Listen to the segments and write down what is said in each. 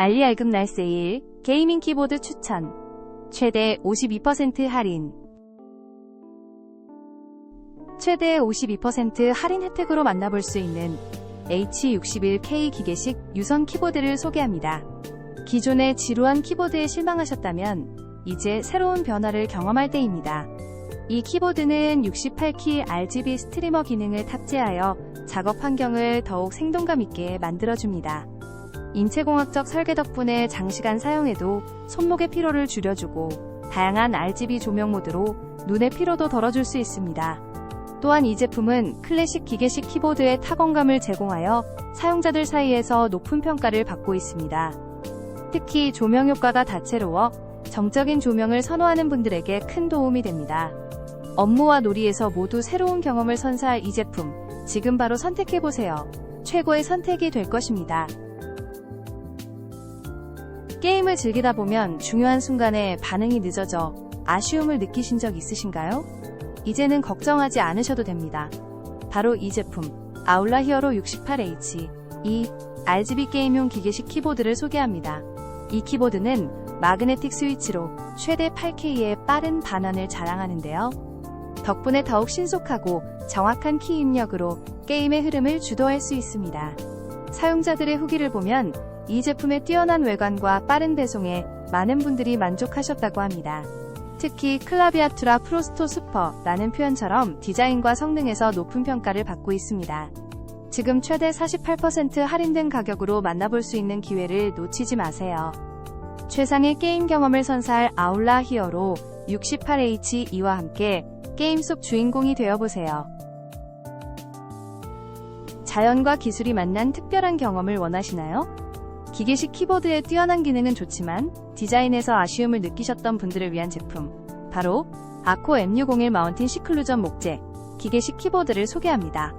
알리 알금 날 세일, 게이밍 키보드 추천, 최대 52% 할인. 최대 52% 할인 혜택으로 만나볼 수 있는 H61K 기계식 유선 키보드를 소개합니다. 기존의 지루한 키보드에 실망하셨다면 이제 새로운 변화를 경험할 때입니다. 이 키보드는 68키 RGB 스트리머 기능을 탑재하여 작업 환경을 더욱 생동감 있게 만들어줍니다. 인체공학적 설계 덕분에 장시간 사용해도 손목의 피로를 줄여주고 다양한 RGB 조명 모드로 눈의 피로도 덜어줄 수 있습니다. 또한 이 제품은 클래식 기계식 키보드의 타건감을 제공하여 사용자들 사이에서 높은 평가를 받고 있습니다. 특히 조명 효과가 다채로워 정적인 조명을 선호하는 분들에게 큰 도움이 됩니다. 업무와 놀이에서 모두 새로운 경험을 선사할 이 제품, 지금 바로 선택해보세요. 최고의 선택이 될 것입니다. 게임을 즐기다 보면 중요한 순간에 반응이 늦어져 아쉬움을 느끼신 적 있으신가요? 이제는 걱정하지 않으셔도 됩니다. 바로 이 제품, 아울라 히어로 68H, 이 RGB 게임용 기계식 키보드를 소개합니다. 이 키보드는 마그네틱 스위치로 최대 8K의 빠른 반환을 자랑하는데요. 덕분에 더욱 신속하고 정확한 키 입력으로 게임의 흐름을 주도할 수 있습니다. 사용자들의 후기를 보면 이 제품의 뛰어난 외관과 빠른 배송에 많은 분들이 만족하셨다고 합니다. 특히 클라비아투라 프로스토 슈퍼라는 표현처럼 디자인과 성능에서 높은 평가를 받고 있습니다. 지금 최대 48% 할인된 가격으로 만나볼 수 있는 기회를 놓치지 마세요. 최상의 게임 경험을 선사할 아울라 히어로 68H2와 함께 게임 속 주인공이 되어보세요. 자연과 기술이 만난 특별한 경험을 원하시나요? 기계식 키보드의 뛰어난 기능은 좋지만 디자인에서 아쉬움을 느끼셨던 분들을 위한 제품 바로 아코 M601 마운틴 시클루전 목재 기계식 키보드를 소개합니다.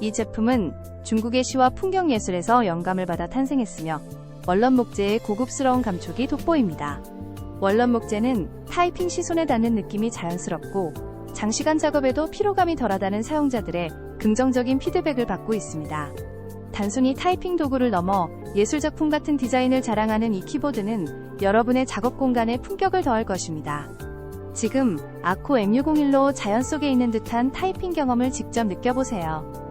이 제품은 중국의 시와 풍경예술에서 영감을 받아 탄생했으며 원런 목재의 고급스러운 감촉이 돋보입니다. 원런 목재는 타이핑 시 손에 닿는 느낌이 자연스럽고 장시간 작업에도 피로감이 덜하다는 사용자들의 긍정적인 피드백을 받고 있습니다. 단순히 타이핑 도구를 넘어 예술작품 같은 디자인을 자랑하는 이 키보드는 여러분의 작업 공간에 품격을 더할 것입니다. 지금 아코 M601로 자연 속에 있는 듯한 타이핑 경험을 직접 느껴보세요.